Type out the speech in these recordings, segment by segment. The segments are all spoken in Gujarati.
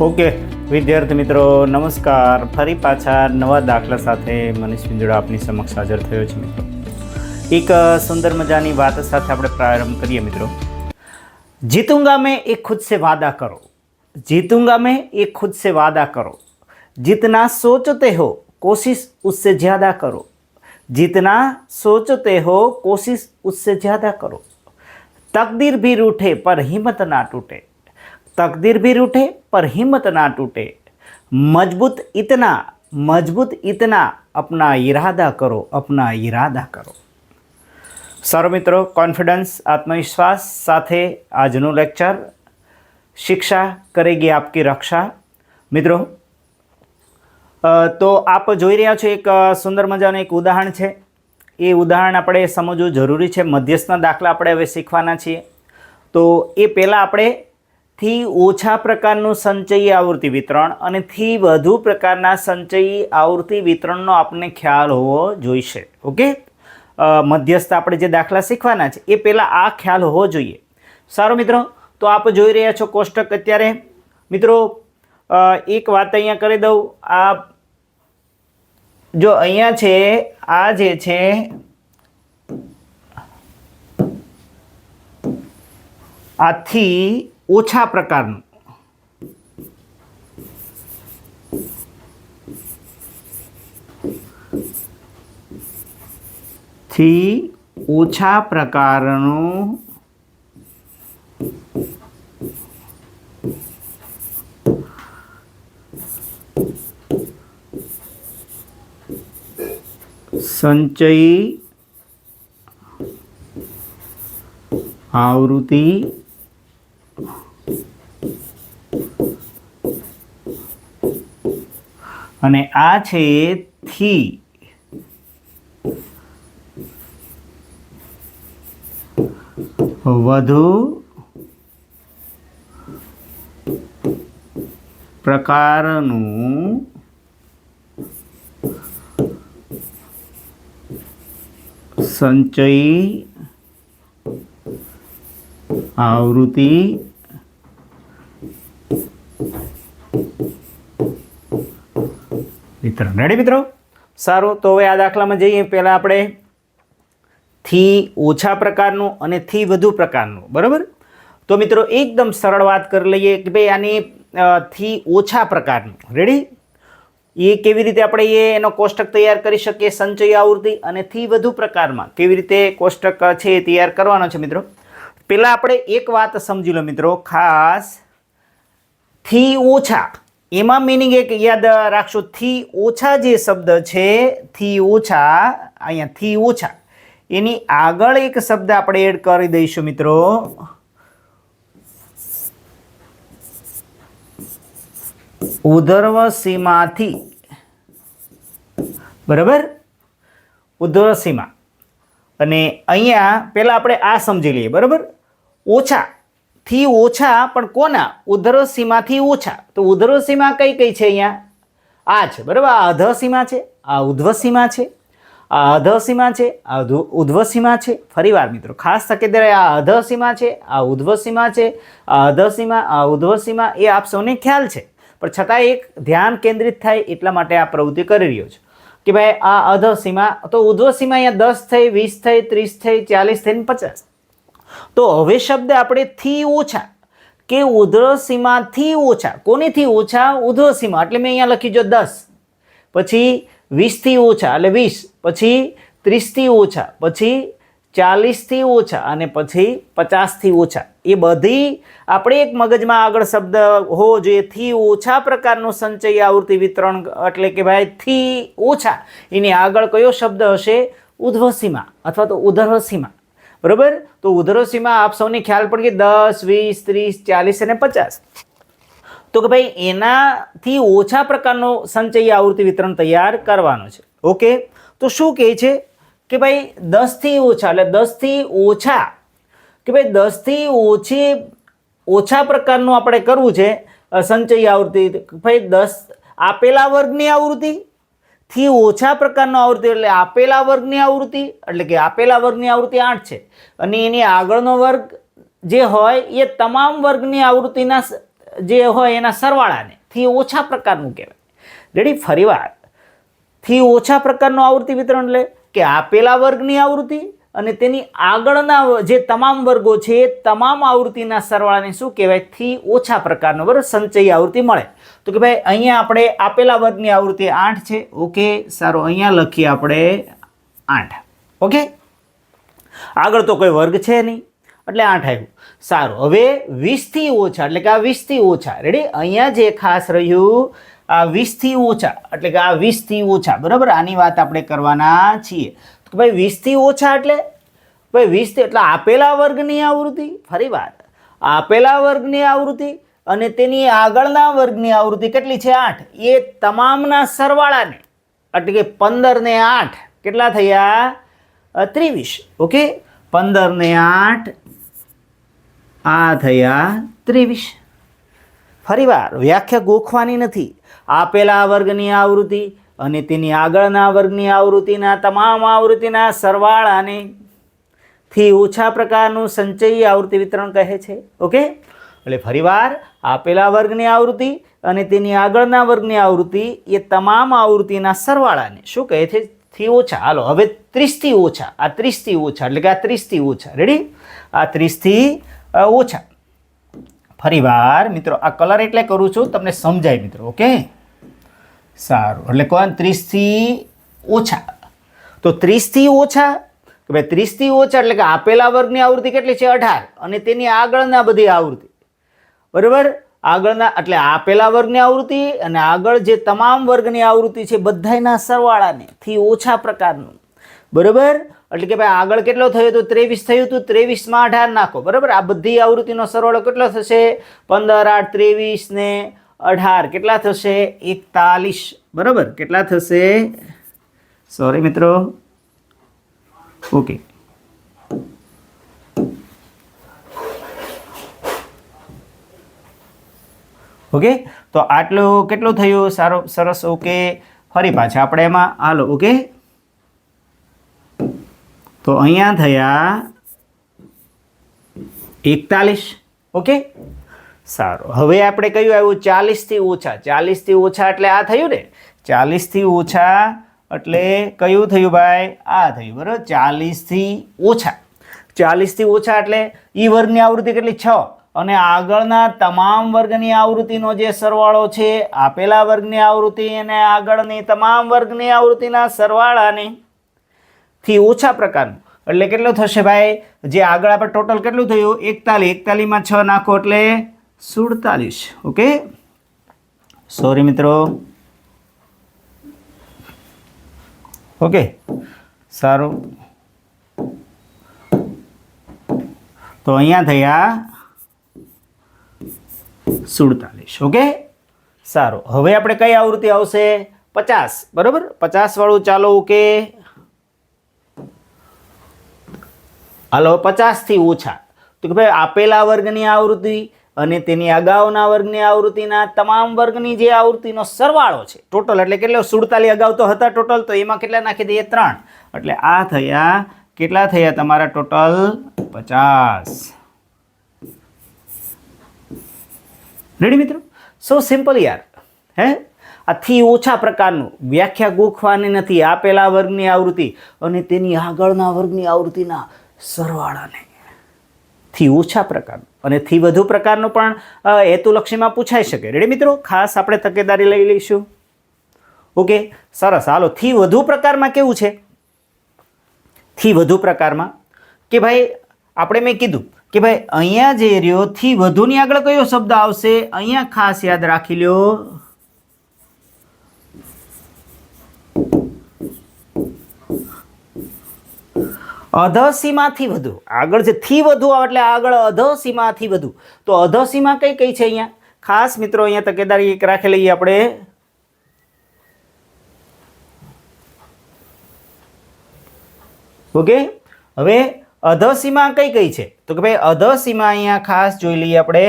ઓકે વિદ્યાર્થી મિત્રો નમસ્કાર ફરી પાછા નવા દાખલા સાથે મનીષ પિંજોડા આપની સમક્ષ હાજર થયો છે મિત્રો એક અ, સુંદર મજાની વાત સાથે આપણે પ્રારંભ કરીએ મિત્રો જીતુંગા મેં એક ખુદ સે વાદા કરો जीतूंगा मैं एक खुद से वादा करो जितना सोचते हो कोशिश उससे ज़्यादा करो जितना सोचते हो कोशिश उससे ज़्यादा करो तकदीर भी रूठे पर हिम्मत ना टूटे તકદીર ભી રૂઠે, પર હિંમત ના તૂટે. મજબૂત ઇતના મજબૂત ઇતના અપના ઈરાદા કરો, અપના ઈરાદા કરો. સારો મિત્રો, કોન્ફિડન્સ, આત્મવિશ્વાસ સાથે આજનું લેક્ચર શિક્ષા કરેગી આપકી રક્ષા. મિત્રો તો આપ જોઈ રહ્યા છો એક સુંદર મજાનું એક ઉદાહરણ છે. એ ઉદાહરણ આપણે સમજવું જરૂરી છે. મધ્યસ્થના દાખલા આપણે હવે શીખવાના છીએ. તો એ પહેલાં આપણે થી ઓછા પ્રકારનું સંચયી આવૃત્તિ વિતરણ અને થી વધુ પ્રકારના સંચયી આવૃત્તિ વિતરણનો આપણને ખ્યાલ હોવો જોઈશે. ઓકે? મધ્યસ્થ આપણે જે દાખલા શીખવાના છે, એ પહેલાં આ ખ્યાલ હોવો જોઈએ. સારો મિત્રો, તો આપ જોઈ રહ્યા છો કોષ્ટક અત્યારે. મિત્રો એક વાત અહીંયા કરી દઉં. આ જો અહીંયા છે, આ જે છે, આથી ઓછા પ્રકારનું. થી ઓછા પ્રકારનું સંચયી આવૃત્તિ અને આ છે થી. વધુ પ્રકારનું સંચયી આવૃત્તિ વિતરણ રેડી મિત્રો? સારું, તો હવે આ દાખલામાં જઈએ. પહેલાં આપણે થી ઓછા પ્રકારનું અને થી વધુ પ્રકારનું. બરાબર? તો મિત્રો, એકદમ સરળ વાત કરી લઈએ કે ભાઈ આની થી ઓછા પ્રકારનું. રેડી એ કેવી રીતે આપણે એ, એનો કોષ્ટક તૈયાર કરી શકીએ? સંચય આવૃત્તિ અને થી વધુ પ્રકારમાં કેવી રીતે કોષ્ટક છે એ તૈયાર કરવાનો છે, મિત્રો? પહેલાં આપણે એક વાત સમજી લો, મિત્રો. ખાસથી ઓછા એમાં મિનિંગ એક યાદ રાખશો, થી ઓછા જે શબ્દ છે, થી ઓછા, અહીંયા થી ઓછા. એની આગળ એક શબ્દ આપણે એડ કરી દઈશું મિત્રો. ઉધર્વ સીમાથી. બરાબર? ઉધર્વ સીમા. અને અહીંયા પહેલાં આપણે આ સમજી લઈએ, બરાબર? ઓછા. થી ઓછા, પણ કોના? ઉધર્વ સીમાથી ઓછા. તો ઉધર્વ સીમા કઈ કઈ છે અહીંયા? આ છે, બરાબર? આ અધ સીમા છે, આ ઉધ્વ સીમા છે, આ અધ સીમા છે, આ ઉધ્વ સીમા છે. ફરીવાર મિત્રો, ખાસ તકેદારી આ અધ સીમા છે, આ ઉધ્વ સીમા છે, આ અધ સીમા, આ ઉધ્વ સીમા, એ આપ સૌને ખ્યાલ છે. પણ છતાં એક ધ્યાન કેન્દ્રિત થાય એટલા માટે આ પ્રવૃત્તિ કરી રહ્યો છું. કે ભાઈ, આ અધ સીમા, તો ઉધ્વ સીમા અહીંયા દસ થઈ, વીસ થઈ, ત્રીસ થઈ, ચાલીસ થઈને પચાસ. તો હવે શબ્દ આપણે થી ઓછા, કે ઉધ્વ સીમાથી ઓછા, કોનીથી ઓછા? ઉધ્વ સીમા. એટલે મેં અહીંયા લખી જો દસ, પછી વીસથી ઓછા, એટલે વીસ, પછી ત્રીસથી ઓછા, પછી ચાલીસથી ઓછા, અને પછી પચાસથી ઓછા. એ બધી આપણે એક મગજમાં આગળ શબ્દ હોવો જોઈએ. થી ઓછા પ્રકારનું સંચય, આવૃત્તિ, વિતરણ, એટલે કે ભાઈ થી ઓછા. એની આગળ કયો શબ્દ હશે? ઉધ્વસીમા અથવા તો ઉધર્વસીમા બરોબર? તો ઉધરોસીમાં આપ સૌને ખ્યાલ પડી કે દસ, વીસ, ત્રીસ, ચાલીસ અને પચાસ. તો કે ભાઈ, એનાથી ઓછા પ્રકારનો સંચયી આવૃત્તિ વિતરણ તૈયાર કરવાનો છે. ઓકે? તો શું કહે છે? કે ભાઈ, દસથી ઓછા, એટલે દસથી ઓછા, કે ભાઈ, દસથી ઓછી, ઓછા પ્રકારનું આપણે કરવું છે સંચય આવૃત્તિ. ભાઈ, દસ આપેલા વર્ગની આવૃત્તિ થી ઓછા પ્રકારનો આવૃત્તિ એટલે આપેલા વર્ગની આવૃત્તિ, એટલે કે આપેલા વર્ગની આવૃત્તિ આઠ છે. અને એની આગળનો વર્ગ જે હોય એ તમામ વર્ગની આવૃત્તિના જે હોય એના સરવાળાને, થી ઓછા પ્રકારનું કહેવાય. રેડી ફરીવાર. થી ઓછા પ્રકારનું આવૃત્તિ વિતરણ એટલે કે આપેલા વર્ગની આવૃત્તિ અને તેની આગળના જે તમામ વર્ગો છે એ તમામ આવૃત્તિના સરવાળાને શું કહેવાય? થી ઓછા પ્રકારનો, બરાબર? સંચયી આવૃત્તિ મળે. તો કે ભાઈ, અહીંયા આપણે આપેલા વર્ગની આવૃત્તિ આઠ છે. ઓકે, સારું, અહીંયા લખીએ આપણે આઠ. ઓકે? આગળ તો કોઈ વર્ગ છે નહીં. એટલે આઠ આવ્યું સારું, હવે વીસથી ઓછા, એટલે કે આ વીસથી ઓછા. રેડી અહીંયા જે ખાસ રહ્યું, આ વીસથી ઓછા, એટલે કે આ વીસથી ઓછા. બરાબર? આની વાત આપણે કરવાના છીએ. તો ભાઈ, વીસથી ઓછા એટલે? ભાઈ વીસથી એટલે આપેલા વર્ગની આવૃત્તિ? ફરી વાત. આપેલા વર્ગની આવૃત્તિ અને તેની આગળના વર્ગની આવૃત્તિ કેટલી છે? આઠ. એ તમામના સરવાળાને, એટલે કે પંદર ને આઠ. કેટલા થયા? ત્રેવીસ. ઓકે? પંદર ને આઠ. આ થયા ત્રેવીસ. ફરીવાર, વ્યાખ્યા ગોખવાની નથી. આપેલા વર્ગની આવૃત્તિ અને તેની આગળના વર્ગની આવૃત્તિના તમામ આવૃત્તિના સરવાળાને થી ઓછા પ્રકારનું સંચયી આવૃત્તિ વિતરણ કહે છે. ઓકે? એટલે ફરીવાર આપેલા વર્ગની આવૃત્તિ અને તેની આગળના વર્ગની આવૃત્તિ એ તમામ આવૃત્તિના સરવાળાને. શું કહે છે? થી ઓછા. હાલો, હવે ત્રીસથી ઓછા. આ ત્રીસથી ઓછા, એટલે કે આ ત્રીસથી ઓછા. રેડી આ ત્રીસથી ઓછા. ફરીવાર, મિત્રો, આ કલર એટલે કરું છું, તમને સમજાય, મિત્રો, ઓકે? સારું. એટલે કોણ ત્રીસથી ઓછા. તો ત્રીસથી ઓછા, કે ભાઈ ત્રીસથી ઓછા એટલે કે આપેલા વર્ગની આવૃત્તિ કેટલી છે? અઢાર. અને તેની આગળના બધી આવૃત્તિ. બરાબર? આગળના, એટલે આ પહેલા વર્ગની આવૃત્તિ અને આગળ જે તમામ વર્ગની આવૃત્તિ છે બધાયના સરવાળાને થી ઓછા પ્રકારનું. બરાબર? એટલે કે ભાઈ આગળ કેટલો થયો તો ત્રેવીસ થયું હતું ત્રેવીસમાં અઢાર નાખો. બરાબર? આ બધી આવૃત્તિનો સરવાળો કેટલો થશે? પંદર, આઠ, ત્રેવીસ ને અઢાર. કેટલા થશે? એકતાલીસ. બરાબર? કેટલા થશે? સોરી મિત્રો. Okay okay? તો આટલું કેટલું થયું? સારો, સરસ, ઓકે. ફરી પાછા આપણે એમાં. હાલો, ઓકે? તો અહીંયા થયા એકતાલીસ, ઓકે? સારું. હવે આપણે કયું આવ્યું? ચાલીસથી ઓછા. ચાલીસથી ઓછા એટલે આ થયું ને? ચાલીસથી ઓછા એટલે કયું થયું ભાઈ? આ થયું, બરાબર? ચાલીસથી ઓછા. ચાલીસથી ઓછા એટલે ઈ વર્ગની આવૃત્તિ કેટલી? છ. અને આગળના તમામ વર્ગની આવૃત્તિનો જે સરવાળો છે આપેલા વર્ગની આવૃત્તિ અને આગળની તમામ વર્ગની આવૃત્તિના સરવાળાને થી ઓછા પ્રકારનું. એટલે કેટલું થશે ભાઈ? જે આગળ આપણે ટોટલ કેટલું થયું? એકતાલીસ. એકતાલીસમાં છ નાખો એટલે સુડતાલીસ. ઓકે? સોરી મિત્રો. ઓકે? સારું. તો અહીંયા થયા સુડતાલીસ ઓકે સારું. હવે આપણે કઈ આવૃત્તિ આવશે? પચાસ. બરાબર? પચાસ વાળું ચાલો ઓકે હાલો, પચાસથી ઓછા. તો કે ભાઈ, આપેલા વર્ગની આવૃત્તિ અને તેની અગાઉના વર્ગની આવૃત્તિના તમામ વર્ગની જે આવૃત્તિનો સરવાળો છે ટોટલ એટલે કેટલો? સુડતાલીસ અગાઉ તો હતા ટોટલ તો એમાં કેટલા નાખી દઈએ? ત્રણ. એટલે આ થયા, કેટલા થયા તમારા ટોટલ પચાસ. રેડી મિત્રો? સો સિમ્પલ યાર, હે? આથી ઓછા પ્રકારનું. વ્યાખ્યા ગોખવાની નથી. આપેલા વર્ગની આવૃત્તિ અને તેની આગળના વર્ગની આવૃત્તિના સરવાળાને. થી ઓછા પ્રકારનું. અને થી વધુ પ્રકારનો પણ હેતુલક્ષીમાં પૂછાઈ શકે. રેડી મિત્રો? ખાસ આપણે તકેદારી લઈ લઈશું. ઓકે સરસ. હાલો. થી વધુ પ્રકારમાં કેવું છે? થી વધુ પ્રકારમાં કે ભાઈ, આપણે મેં કીધું કે ભાઈ, અહીંયા જે રહ્યો, થી વધુની આગળ કયો શબ્દ આવશે? અહીંયા ખાસ યાદ રાખી લ્યો. અધસીમાથી વધુ. આગળ જે થી વધુ આવે એટલે આગળ અધસીમાથી વધુ. તો અધસીમા કઈ કઈ છે અહીંયા? ખાસ મિત્રો, અહીંયા તકેદારી એક રાખી લઈએ આપણે. ઓકે? હવે અધસીમા કઈ કઈ છે? તો કે ભાઈ અધસીમા અહીંયા ખાસ જોઈ લઈએ આપણે.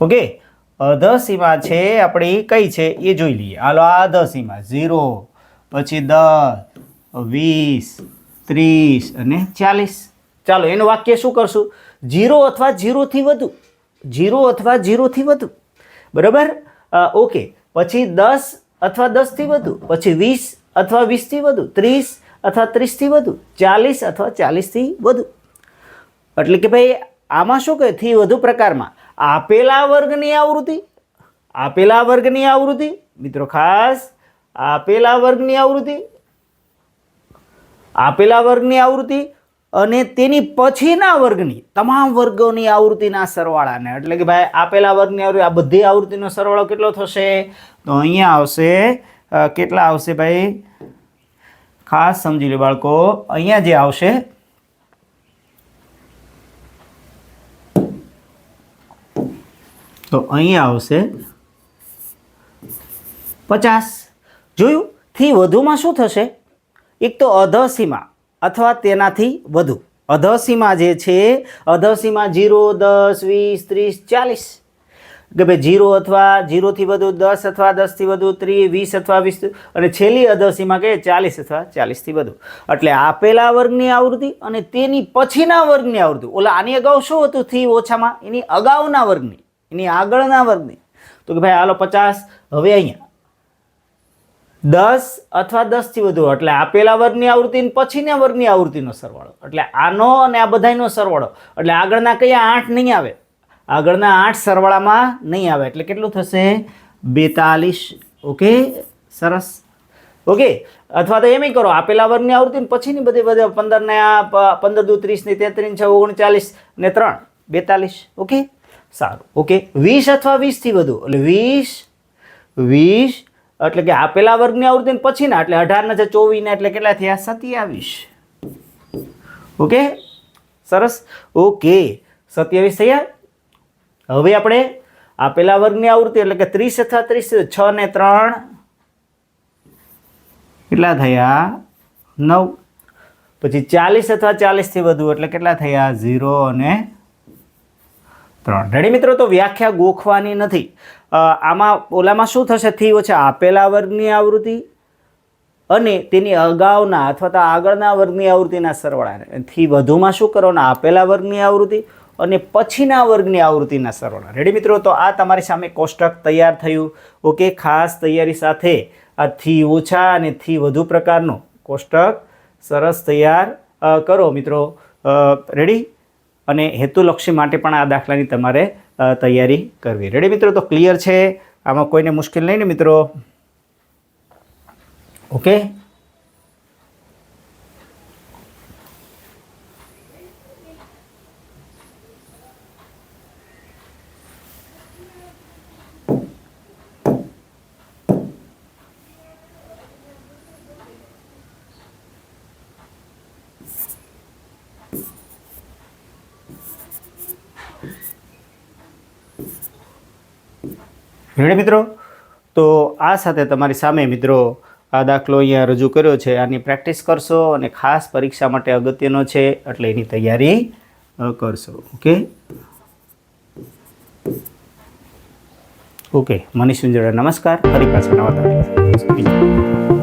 ઓકે અધસીમા છે આપણી કઈ છે એ જોઈ લઈએ. હાલો, આ અધસીમા ઝીરો, પછી દસ, વીસ, ત્રીસ અને ચાલીસ. ચાલો, એનું વાક્ય શું કરશું? જીરો અથવા જીરોથી વધુ. જીરો અથવા જીરોથી વધુ. બરાબર? ઓકે. પછી દસ અથવા દસથી વધુ. પછી વીસ અથવા વીસથી વધુ. ત્રીસ અથવા ત્રીસથી વધુ, ચાલીસ અથવા ચાલીસથી વધુ. એટલે કે ભાઈ, આમાં શું કહે? થી વધુ પ્રકારમાં. આપેલા વર્ગની આવૃત્તિ, આપેલા વર્ગની આવૃત્તિ, મિત્રો ખાસ, આપેલા વર્ગની આવૃત્તિ, આપેલા વર્ગની આવૃત્તિ અને તેની પછીના વર્ગની, તમામ વર્ગોની આવૃત્તિના સરવાળાને. એટલે કે ભાઈ, આપેલા વર્ગની આવૃત્તિ, આ બધી આવૃત્તિનો સરવાળો કેટલો થશે? તો અહીંયા આવશે કેટલા આવશે ભાઈ? ખાસ સમજી લો બાળકો, અહીંયા જે આવશે, તો અહીંયા આવશે પચાસ. જોયું? થી વધુમાં શું થશે? એક તો અધસીમા અથવા તેનાથી વધુ. અધસીમા જે છે અધસીમા જીરો, દસ, વીસ, ત્રીસ, ચાલીસ. કે ભાઈ જીરો અથવા જીરોથી વધુ દસ અથવા દસથી વધુ ત્રીસ, વીસ અથવા વીસ અને છેલ્લી અધસીમાં કે ચાલીસ અથવા ચાલીસથી વધુ. એટલે આપેલા વર્ગની આવૃત્તિ અને તેની પછીના વર્ગની આવૃત્તિ. ઓલા આની અગાઉ શું હતું થી ઓછામાં? એની અગાઉના વર્ગની. એની આગળના વર્ગની. તો કે ભાઈ હાલો પચાસ, હવે અહીંયા. દસ અથવા દસથી વધુ. એટલે આપેલા વર્ગની આવૃત્તિ પછીના વર્ગની આવૃત્તિનો સરવાળો. એટલે આનો અને આ બધાયનો સરવાળો. એટલે આગળના કયા આઠ નહીં આવે? આગળના આઠ સરવાળામાં નહીં આવે. એટલે કેટલું થશે? બેતાલીસ. ઓકે? સરસ. ઓકે? અથવા તો એમ કરો, આપેલા વર્ગની આવૃત્તિ પછીની બધી બધા પંદર ને આ પંદર દુ ત્રીસ ને તેત્રીસ છ ઓગણચાલીસ ને ત્રણ. બેતાલીસ. ઓકે? સારું. ઓકે? વીસ અથવા વીસથી વધુ. એટલે વીસ વીસ, એટલે કે આપેલા વર્ગની આવૃત્તિ પછીના, એટલે અઢાર ને ચોવીસ ને, એટલે કેટલા થયા? સત્યાવીસ. ઓકે? સરસ. ઓકે. સત્યાવીસ થયા. હવે આપણે આપેલા વર્ગની આવૃત્તિ એટલે કે ત્રીસ અથવા ત્રીસ, છ ને ત્રણ. કેટલા થયા? નવ. પછી ચાલીસ અથવા ચાલીસથી વધુ એટલે કેટલા થયા? ઝીરો અને ત્રણ. રેડી મિત્રો, તો વ્યાખ્યા ગોખવાની નથી. આમાં, ઓલામાં શું થશે? થી ઓછા આપેલા વર્ગની આવૃત્તિ અને તેની અગાઉના અથવા તો આગળના વર્ગની આવૃત્તિના સરવાળાને. થી વધુમાં શું કરવાના? આપેલા વર્ગની આવૃત્તિ અને પછીના વર્ગની આવૃત્તિના સરવાળા રેડી મિત્રો? તો આ તમારી સામે કોષ્ટક તૈયાર થયું. ઓકે, ખાસ તૈયારી સાથે આ થી ઓછા અને થી વધુ પ્રકારનું કોષ્ટક સરસ તૈયાર કરો મિત્રો. રેડી અને હેતુલક્ષી માટે પણ આ દાખલાની તમારે તૈયારી કરવી. રેડી મિત્રો? તો ક્લિયર છે. આમાં કોઈને મુશ્કેલ નહીં ને મિત્રો? ઓકે? રેડી મિત્રો? તો આ સાથે તમારી સામે મિત્રો આ દાખલો અહીંયા રજૂ કર્યો છે. આની પ્રેક્ટિસ કરશો અને ખાસ પરીક્ષા માટે અગત્યનો છે એટલે એની તૈયારી કરશો. ઓકે ઓકે મનીષ વિંજોડા નમસ્કાર. ફરી પાછા નવા.